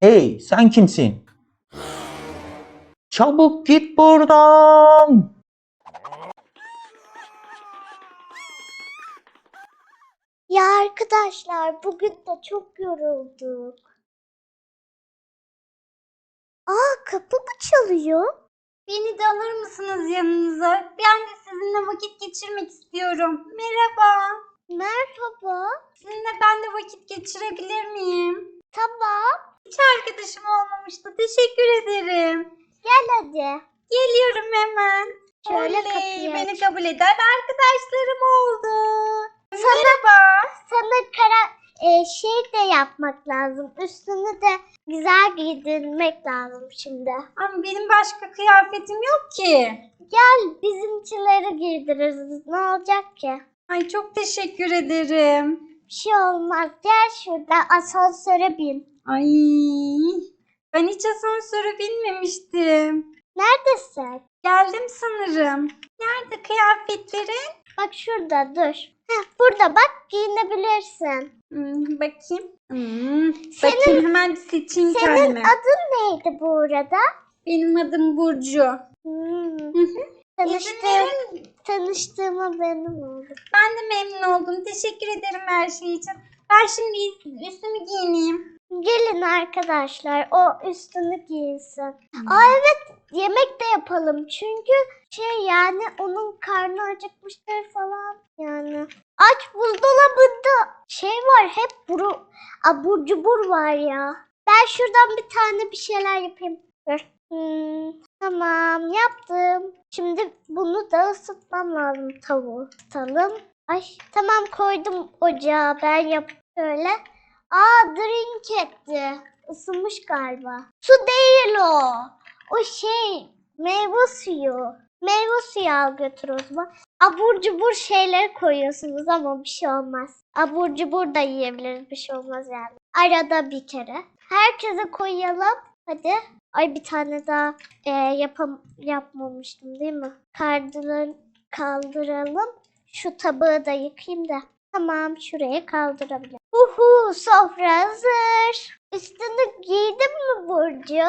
Hey, sen kimsin? Çabuk git buradan. Ya arkadaşlar bugün de çok yorulduk. Kapı mı çalıyor? Beni de alır mısınız yanınıza? Ben de sizinle vakit geçirmek istiyorum. Merhaba. Merhaba. Sizinle ben de vakit geçirebilir miyim? Tamam. Hiç arkadaşım olmamıştı. Teşekkür ederim. Gel hadi. Geliyorum hemen. Şöyle Oley, kapıyı Beni aç. kabul eden arkadaşlarım oldu. Sana, Merhaba. sana e, şey de yapmak lazım. Üstünü de güzel giydirmek lazım şimdi. Ama benim başka kıyafetim yok ki. Gel bizimkileri giydiririz. Ne olacak ki? Ay çok teşekkür ederim. Bir şey olmaz. Gel şurada asansöre bin. Ay ben hiç asansöre binmemiştim. Neredesin? Geldim sanırım. Nerede kıyafetlerin? Bak şurada dur. Heh, burada bak giyinebilirsin. Hmm, bakayım. Hmm, Senin- bakayım hemen seçeyim Senin kendime. adın neydi bu arada? Benim adım Burcu. Hmm. Hı hı. Tanıştığım, tanıştığıma benim oldu. Ben de memnun oldum. Teşekkür ederim her şey için. Ben şimdi üstümü giyineyim. Gelin arkadaşlar o üstünü giysin. Aa evet yemek de yapalım çünkü şey yani onun karnı acıkmıştır falan yani. Aç buzdolabında şey var hep buru, abur cubur var ya. Ben şuradan bir tane bir şeyler yapayım. Dur. Hmm, tamam yaptım. Şimdi bunu da ısıtmam lazım tavuğu. Isıtalım. Ay tamam koydum ocağa ben yap şöyle. Aa drink etti. Isınmış galiba. Su değil o. O şey meyve suyu. Meyve suyu al götür o zaman. Abur cubur şeyler koyuyorsunuz ama bir şey olmaz. Abur cubur da yiyebiliriz bir şey olmaz yani. Arada bir kere. Herkese koyalım. Hadi. Ay bir tane daha e, yapam yapmamıştım değil mi? Kaldırın, kaldıralım. Şu tabağı da yıkayayım da. Tamam şuraya kaldırabilirim. Uhu sofra hazır. Üstünü giydin mi Burcu?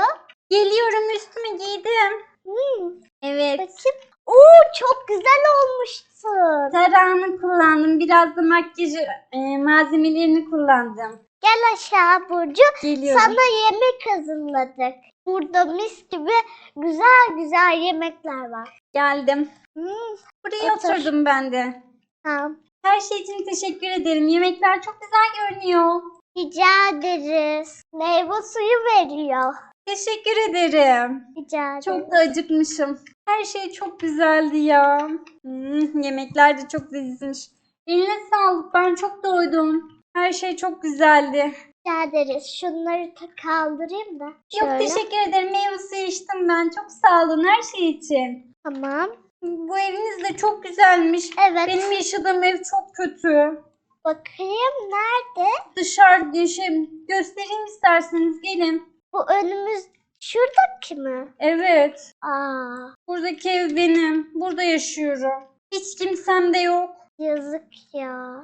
Geliyorum üstümü giydim. Hmm, Evet. bakayım. Oo çok güzel olmuşsun. Tarağını kullandım. Biraz da makyaj e, malzemelerini kullandım. Gel aşağı Burcu. Geliyorum. Sana yemek hazırladık. Burada mis gibi güzel güzel yemekler var. Geldim. Hmm, Buraya Otur. oturdum ben de. tamam. Her şey için teşekkür ederim. Yemekler çok güzel görünüyor. Rica ederiz. Meyve suyu veriyor. Teşekkür ederim. Rica ederim. Çok da acıkmışım. Her şey çok güzeldi ya. Hmm, yemekler de çok lezzetmiş. Eline sağlık. Ben çok doydum. Her şey çok güzeldi. Rica ederiz. Şunları da kaldırayım da. Şöyle. teşekkür ederim. Meyve suyu içtim ben. Çok sağ olun her şey için. Tamam. Bu eviniz de çok güzelmiş. Evet. Benim yaşadığım ev çok kötü. Bakayım nerede? Dışarı şey, göstereyim isterseniz gelin. Bu önümüz şuradaki mi? Evet. Aa, Buradaki ev benim. Burada yaşıyorum. Hiç kimsem de yok. yazık ya.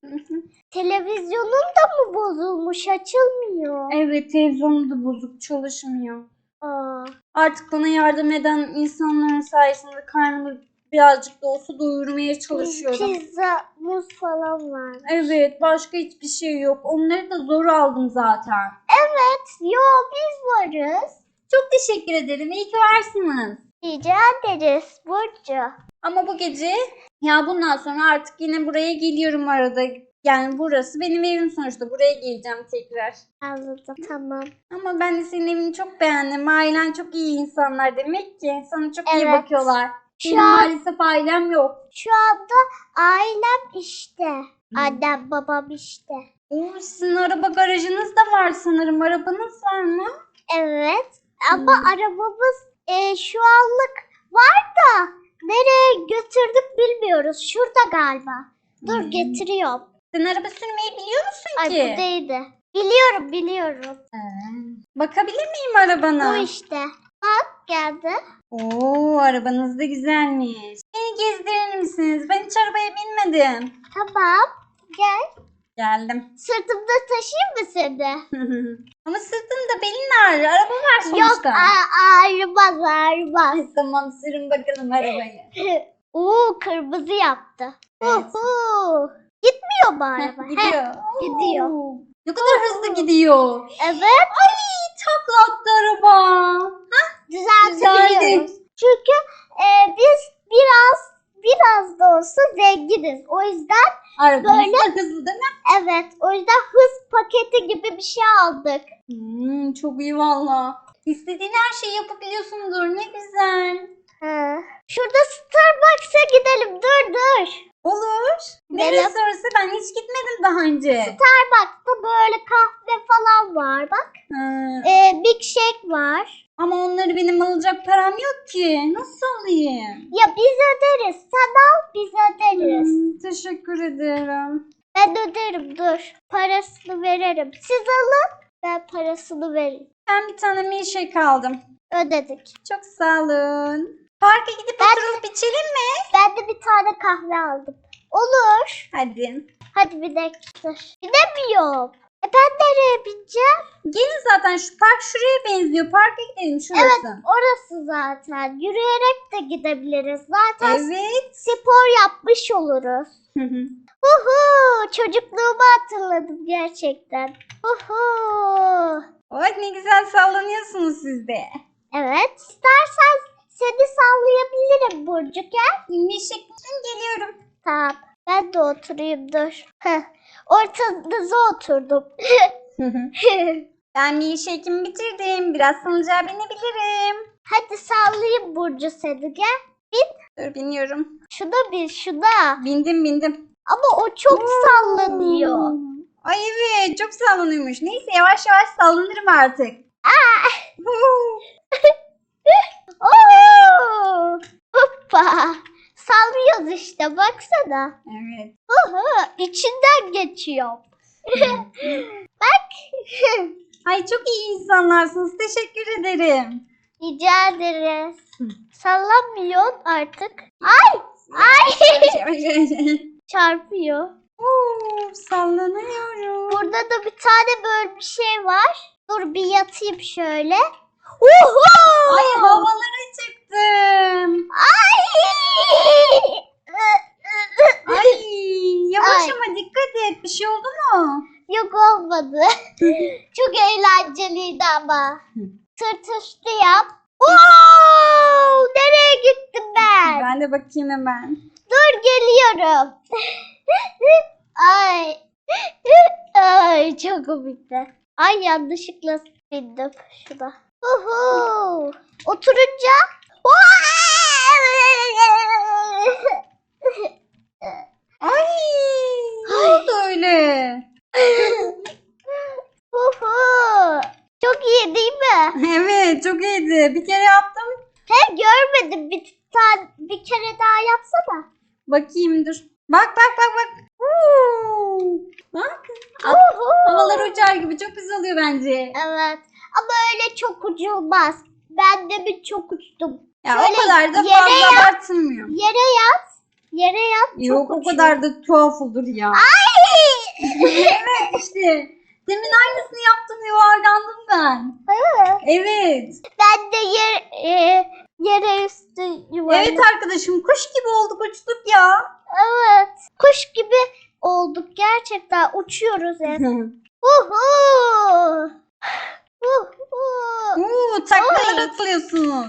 Televizyonun da mı bozulmuş? Açılmıyor. Evet televizyonu da bozuk çalışmıyor. Aa, Artık bana yardım eden insanların sayesinde karnımı birazcık da olsa doyurmaya çalışıyorum. pizza, muz falan var. Evet başka hiçbir şey yok. Onları da zor aldım zaten. Evet, yo biz varız. Çok teşekkür ederim. İyi ki varsınız. Rica ederiz Burcu. Ama bu gece ya bundan sonra artık yine buraya geliyorum arada. Yani burası benim evim sonuçta. Buraya geleceğim tekrar. Anladım, tamam. Ama ben de senin evini çok beğendim. Ailen çok iyi insanlar demek ki. Sana çok iyi Evet. bakıyorlar. Şu Benim an- maalesef ailem yok. Şu anda ailem işte. Annem, babam işte. Oo, sizin araba garajınız da var sanırım. Arabanız var mı? Evet. Ama arabamız e, şu anlık var da nereye götürdük bilmiyoruz. Şurada galiba. Dur Hmm. getiriyorum. Sen araba sürmeyi biliyor musun Ay ki? bu değildi. Biliyorum biliyorum. Ee, Bakabilir miyim arabana? Bu işte. Geldi. Oo arabanız da güzelmiş. Beni gezdirir misiniz? Ben hiç arabaya binmedim. Tamam. Gel. Geldim. Sırtımda taşıyayım mı seni? Ama sırtımda belin ağrır. Araba var Yok sonuçta. a- ağrımaz ağrımaz. Tamam sürün bakalım arabayı. Oo kırmızı yaptı. Evet. Uhu. Gitmiyor mu araba? Heh, gidiyor. gidiyor. Oo, Ne kadar hızlı gidiyor. Evet. Ay takla attı araba. Düzeltebiliyoruz. Çünkü e, biz biraz biraz da olsa zenginiz. O yüzden Arabamız Böyle- da hızlı değil mi? evet o yüzden hız paketi gibi bir şey aldık. Hmm, çok iyi valla. İstediğin her şeyi yapabiliyorsundur. Ne güzel. Ha. Şurada Starbucks'a gidelim. Dur dur. Olur. Neresi orası? Ben hiç gitmedim daha önce. Starbucks'ta böyle kahve falan var bak. Ha, E, Big Shake var. Ama onları benim alacak param yok ki. Nasıl alayım? Ya biz öderiz. Sen al biz öderiz. Hmm, teşekkür ederim. Ben öderim dur. Parasını veririm. Siz alın. Ben parasını veririm. Ben bir tane milkshake aldım. Ödedik. Çok sağ olun. Parka gidip Ben- oturup içelim mi? Ben de bir tane kahve aldım. Olur. Hadi. Hadi bir dakika. Gidemiyorum. E ben nereye bineceğim? Gelin zaten şu park şuraya benziyor. Parka gidelim şurası. Evet orası zaten. Yürüyerek de gidebiliriz. Zaten Evet. spor yapmış oluruz. Uhu, çocukluğumu hatırladım gerçekten. Uhu. Bak ne güzel sallanıyorsunuz siz de. Evet. İstersen seni sallayabilirim Burcu gel. İçin geliyorum. Tamam. Ben de oturayım dur. Heh. Ortanıza oturdum. ben milkshake'imi bitirdim. Biraz salıncağa binebilirim. Hadi sallayayım Burcu seni gel. Dur biniyorum. Şuna bir şuna. Bindim bindim. Ama o çok sallanıyor. Ay evet çok sallanıyormuş. Neyse yavaş yavaş sallanırım artık. Oo! Hoppa. Sallıyoruz işte baksana. evet. Uhu, içinden geçiyor. Bak. Ay çok iyi insanlarsınız. Teşekkür ederim. Rica ederiz. Hı. Sallanmıyor artık. Ay! Ay! Çarpıyor. Oo, sallanıyorum. Burada da bir tane böyle bir şey var. Dur bir yatayım şöyle. Uhu! Ay havalara çıktım. Ay! Ay yavaş Ay. ama dikkat et. Bir şey oldu mu? Yok olmadı. Çok eğlenceliydi ama. Sırt üstü yap. Wow! Nereye gittim ben? Ben de bakayım hemen. Dur geliyorum. Ay. Ay çok komikti. Ay yanlışlıkla bindim şuna. Uhu. Oturunca. Ay ne oldu öyle? Uhu. Çok iyi değil mi? evet çok iyiydi. Bir kere yaptım. He görmedim bir tane bir kere daha yapsana. Bakayım dur. Bak bak bak bak. Uuu. Bak. At- Uhu. Havalar uçar gibi çok güzel oluyor bence. Evet. Ama öyle çok uçulmaz. Ben de bir çok uçtum. Ya Şöyle o kadar da fazla yat. abartılmıyor. Yere yat. Yere yat. Yok çok o uçuyor. kadar da tuhaf olur ya. Ay! evet işte. Demin aynısını yaptım yuvarlandım ben. Hı. Evet. ben de yer, e, yere üstü yuvarladım. Evet arkadaşım kuş gibi olduk uçtuk ya. Evet. Kuş gibi olduk gerçekten. Uçuyoruz hep. Uhu. Uuu taklalar Oy. atılıyorsunuz.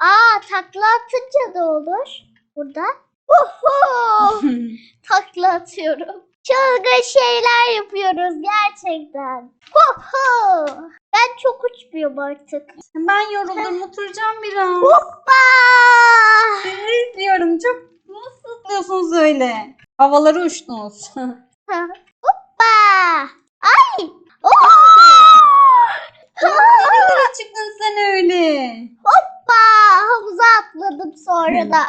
Aa takla atınca da olur. Burada. Uhu. takla atıyorum. Çılgın şeyler yapıyoruz gerçekten. Uhu. Ben çok uçmuyorum artık. ben yoruldum oturacağım biraz. Hoppa. Sizi izliyorum çok nasıl zıplıyorsunuz öyle? Havalara uçtunuz. Hoppa. Ay. Oo. Nereye sen öyle? Hoppa. Havuza atladım sonra da.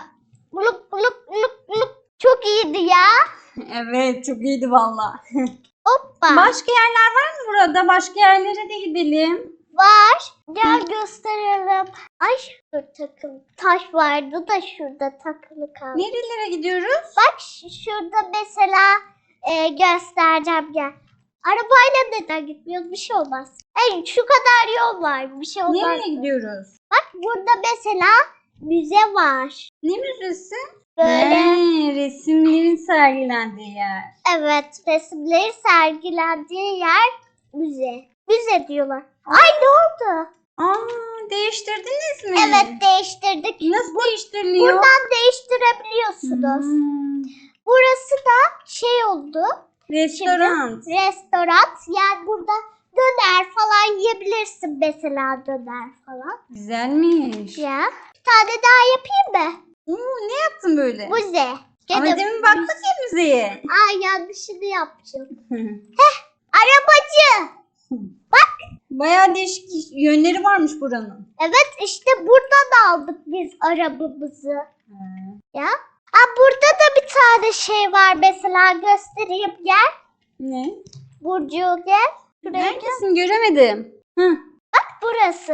Bulup bulup bulup bulup. Çok iyiydi ya. Evet çok iyiydi valla. Hoppa. Başka yerler var mı burada? Başka yerlere de gidelim. Var. Gel gösterelim. Ay dur takılı. Taş vardı da şurada takılı kaldı. Nerelere gidiyoruz? Bak şurada mesela e, göstereceğim gel. Arabayla neden gitmiyoruz? Bir şey olmaz. Ey şu kadar yol var. Bir şey olmaz. Nereye gidiyoruz? Bak burada mesela müze var. Ne müzesi? Böyle He, resimlerin sergilendiği yer. evet resimleri sergilendiği yer müze. Müze diyorlar. Ay ne oldu? Aa, değiştirdiniz mi? Evet değiştirdik. Nasıl değiştiriliyor? Buradan değiştirebiliyorsunuz. Hmm, Burası da şey oldu. Restoran. Restoran. Yani burada döner falan yiyebilirsin mesela döner falan. Güzelmiş. Ya. Bir tane daha yapayım mı? Oo, ne yaptın böyle? Müze. Ama demin baktık ya müzeye. Aa yanlışını yapacağım. Arabacı. Bayağı değişik yönleri varmış buranın. Evet işte buradan aldık biz arabamızı. Ya. Aa, burada da bir tane şey var mesela göstereyim gel. Ne? Burcu gel. Şuraya gel. Neredesin göremedim. Hı. Burası.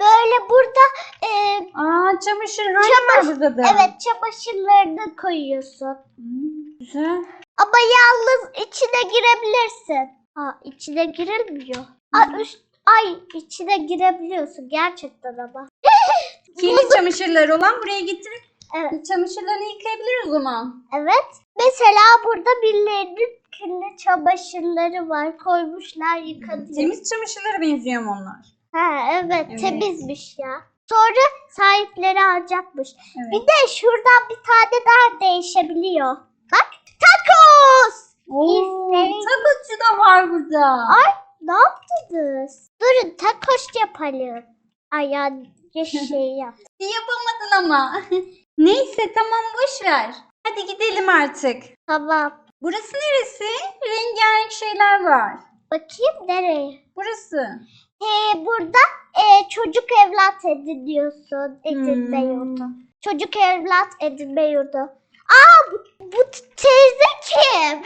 Böyle burada e, Aa çamaşırhane var Çamaşır- burada da. evet çamaşırlarını koyuyorsun. Hmm, güzel. Ama yalnız içine girebilirsin. Ha içine girilmiyor. Aa, üst, ay içine girebiliyorsun gerçekten ama. Kirli çamaşırları olan buraya getirip Evet. çamaşırlarını yıkayabilir o zaman. Evet. Mesela burada birilerinin kirli çamaşırları var. Koymuşlar yıkanıyor. Temiz çamaşırlara benziyor mu onlar? Ha evet, Evet. temizmiş ya. Sonra sahipleri alacakmış. Evet. Bir de şuradan bir tane daha değişebiliyor. Bak İsteyin. takocu da var burada. Ay ne yaptınız? Durun tacos yapalım. Ay yanlış şey yap. Yapamadın ama. Neyse tamam boş ver. Hadi gidelim artık. Tamam. Burası neresi? Rengarenk şeyler var. Bakayım nereye? Burası. He burada e, çocuk evlat ediniyorsun. Edinme Hmm. yurdu. Çocuk evlat edinme yurdu. Aa bu, bu teyze kim?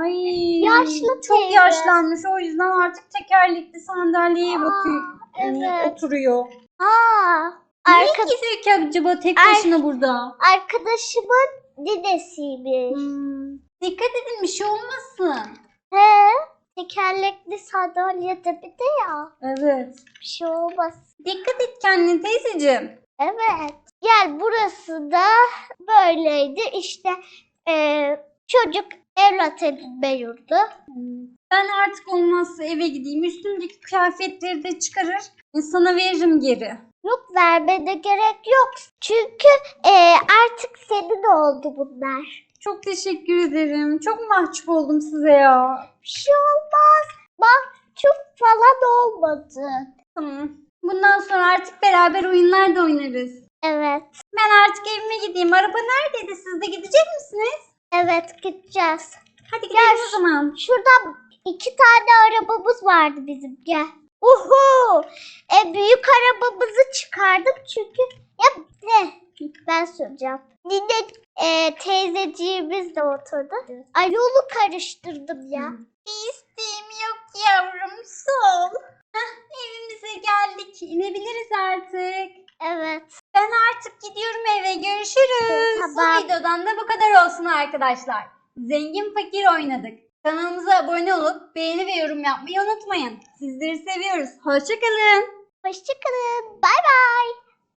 Ay. Yaşlı Çok teyze. yaşlanmış o yüzden artık tekerlekli sandalyeye Aa, bakıyor. Yani evet. Oturuyor. Aa Niye arka, geziyor ki acaba tek Ar- başına burada? arkadaşımın dedesiymiş. Hmm. Dikkat edin bir şey olmasın. He tekerlekli sandalyede bir de ya. Evet. Bir şey olmaz. Dikkat et kendine teyzeciğim. Evet. Gel burası da böyleydi. İşte eee, çocuk evlat edinme yurdu. Ben artık olmazsa eve gideyim. Üstümdeki kıyafetleri de çıkarır. e, Sana veririm geri. Yok vermene gerek yok. Çünkü eee, artık senin oldu bunlar. Çok teşekkür ederim. Çok mahcup oldum size ya. Bir şey olmaz. Bak çok falan olmadı. Tamam. Bundan sonra artık beraber oyunlar da oynarız. Evet. Ben artık evime gideyim. Araba neredeydi? Siz de gidecek misiniz? Evet gideceğiz. Hadi gidelim Gel. o zaman. Şurada iki tane arabamız vardı bizim. Gel. Uhu! E, büyük arabamızı çıkardık çünkü ya ne? Ben söyleyeceğim. Yine e, teyzeciğimiz de oturdu. Ay yolu karıştırdım ya. Bir isteğim yok yavrum. Sol. Heh, evimize geldik. İnebiliriz artık. Evet. Ben artık gidiyorum eve. Görüşürüz. Tamam. Bu videodan da bu kadar olsun arkadaşlar. Zengin fakir oynadık. Kanalımıza abone olup beğeni ve yorum yapmayı unutmayın. Sizleri seviyoruz. Hoşçakalın. Hoşçakalın. Bay bay.